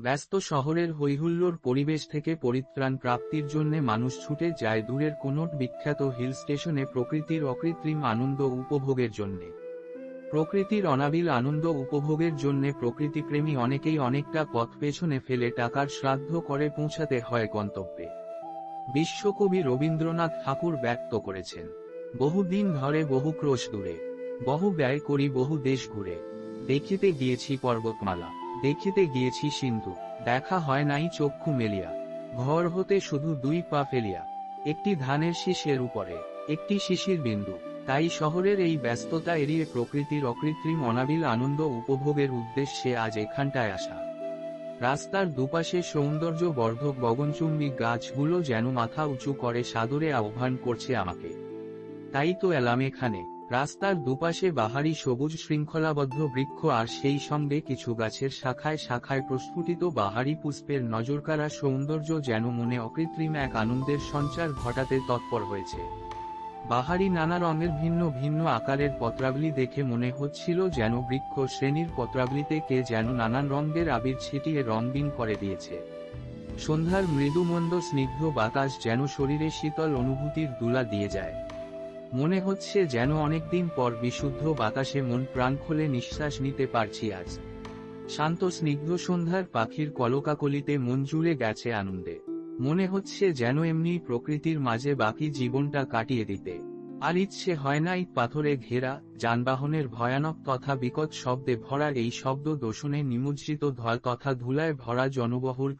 ব্যস্ত শহরের হৈহুল্লোর পরিবেশ থেকে পরিত্রাণ প্রাপ্তির জন্যে মানুষ ছুটে যায় দূরের কোনো বিখ্যাত হিল স্টেশনে প্রকৃতির অকৃত্রিম আনন্দ উপভোগের জন্যে। প্রকৃতির অনাবিল আনন্দ উপভোগের জন্যে প্রকৃতিপ্রেমী অনেকেই অনেকটা পথ পেছনে ফেলে টাকার শ্রাদ্ধ করে পৌঁছাতে হয় গন্তব্যে। বিশ্বকবি রবীন্দ্রনাথ ঠাকুর ব্যক্ত করেছেন বহুদিন ধরে বহু ক্রোশ দূরে, বহু ব্যয় করি বহু দেশ ঘুরে, দেখিতে গিয়েছি পর্বতমালা। দেখিতে গিয়েছি সিন্ধু, দেখা হয় নাই চক্ষু মেলিয়া, ঘর হতে শুধু দুই পা ফেলিয়া, একটি ধানের শীষের উপরে, একটি শিশির বিন্দু, তাই শহরের এই ব্যস্ততা এড়িয়ে প্রকৃতির অকৃত্রিম অনাবিল আনন্দ উপভোগের উদ্দেশ্যে আজ এখানটায় আসা। রাস্তার দুপাশে সৌন্দর্য বর্ধক গগনচুম্বী গাছগুলো যেন মাথা উঁচু করে সাদরে আহ্বান করছে আমাকে। তাই তো এলাম এখানে। রাস্তার দুপাশে বাহারি সবুজ শৃঙ্খলাবদ্ধ বৃক্ষ আর সেই সঙ্গে কিছু গাছের শাখায় শাখায় প্রস্ফুটিত বাহারি পুষ্পের নজরকাড়া সৌন্দর্য যেন মনে অকৃত্রিম এক আনন্দের সঞ্চার ঘটাতে তৎপর হয়েছে। বাহারি নানা রঙের ভিন্ন ভিন্ন আকারের পত্রাবলী দেখে মনে হচ্ছিল যেন বৃক্ষ শ্রেণির পত্রাবলীতে কে যেন নানান রঙের আবির ছিটিয়ে রঙবিন করে দিয়েছে। সন্ধ্যার মৃদুমন্দ স্নিগ্ধ বাতাস যেন শরীরে শীতল অনুভূতির দুলা দিয়ে যায়। মনে হচ্ছে যেন অনেকদিন পর বিশুদ্ধ বাতাসে মন প্রাণ খুলে নিঃশ্বাস নিতে পারছি আজ। শান্ত স্নিগ্ধ সন্ধ্যার পাখির কলকাকলিতে মন জুড়ে গেছে আনন্দে। মনে হচ্ছে যেন এমনি প্রকৃতির মাঝে বাকি জীবনটা কাটিয়ে দিতে। আর ইচ্ছে হয় না ইট পাথরে ঘেরা, যানবাহনের ভয়ানক তথা বিকট শব্দে ভরা এই শব্দ দূষণে নিমজ্জিত ধল তথা ধুলায় ভরা জনবহুল